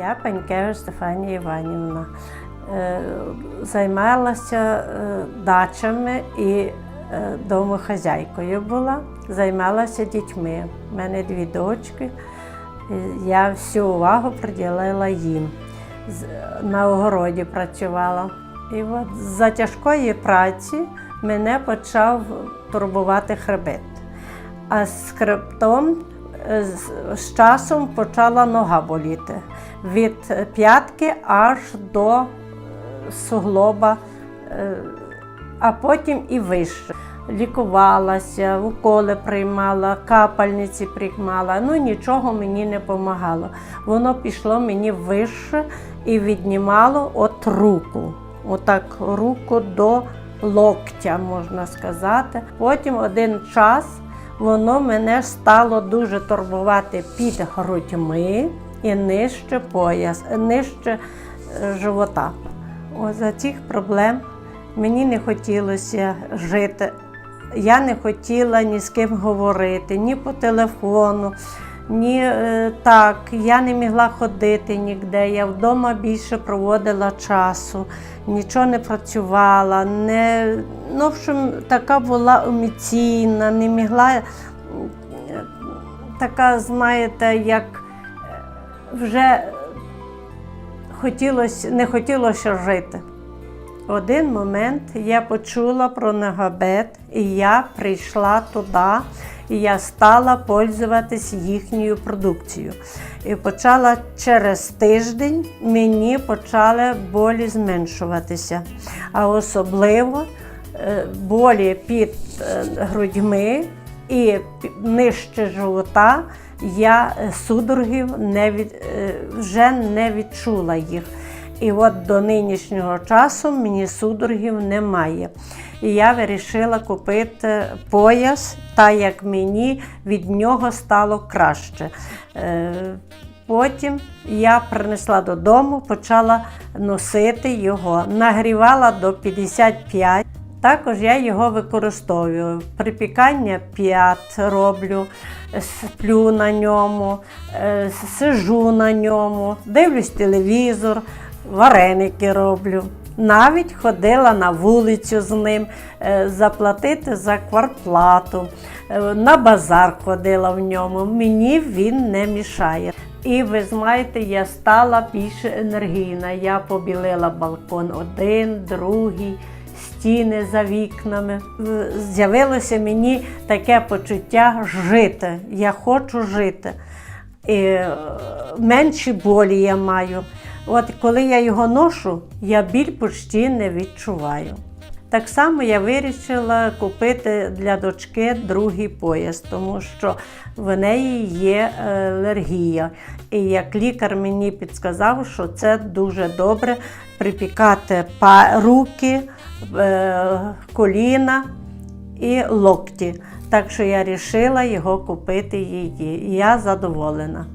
Я Панькевич Стефанія Іванівна. Е, Займалася е, дачами і е, домохазяйкою була, займалася дітьми. У мене дві дочки. Я всю увагу приділила їм. На огороді працювала. І от за тяжкої праці мене почав турбувати хребет. А з хребтом з- часом почала нога боліти від п'ятки аж до е, суглоба, е, а потім і вище. Лікувалася, уколи приймала, капальниці приймала, ну нічого мені не допомагало. Воно пішло мені вище і віднімало от руку. Отак руку до локтя, можна сказати. Потім один час воно мене стало дуже турбувати під грудьми і нижче пояс, нижче е, живота. О, за цих проблем мені не хотілося жити. Я не хотіла ні з ким говорити, ні по телефону, ні е, так. Я не могла ходити ніде. Я вдома більше проводила часу, нічого не працювала, не, ну, в общем, така була емоційна, не могла така, знаєте, як е, вже хотілося, не хотілося жити. Один момент я почула про Нагабет, і я прийшла туди, і я стала пользуватись їхньою продукцією. І почала через тиждень мені почали болі зменшуватися. А особливо е, болі під е, грудьми і нижче живота я е, судорогів не від, вже не відчула їх. І от до нинішнього часу мені судорогів немає. І я вирішила купити пояс, так як мені від нього стало краще. Е, Потім я принесла додому, почала носити його, нагрівала до 55. Також я його використовую. Припікання п'ят роблю, сплю на ньому, е, сижу на ньому, дивлюсь телевізор, вареники роблю. Навіть ходила на вулицю з ним е, заплатити за квартплату. Е, На базар ходила в ньому. Mені він не мішає. І ви знаєте, я стала більш енергійна. Я побілила балкон один, другий, стіни за вікнами. З'явилося мені таке почуття жити. Я хочу жити. І е, менші болі я маю. От коли я його ношу, я біль почти не відчуваю. Так само я вирішила купити для дочки другий пояс, тому що в неї є е, алергія. І як лікар мені підказав, що це дуже добре припікати руки, е, коліна і локті. Так що я вирішила його купити її. І я задоволена.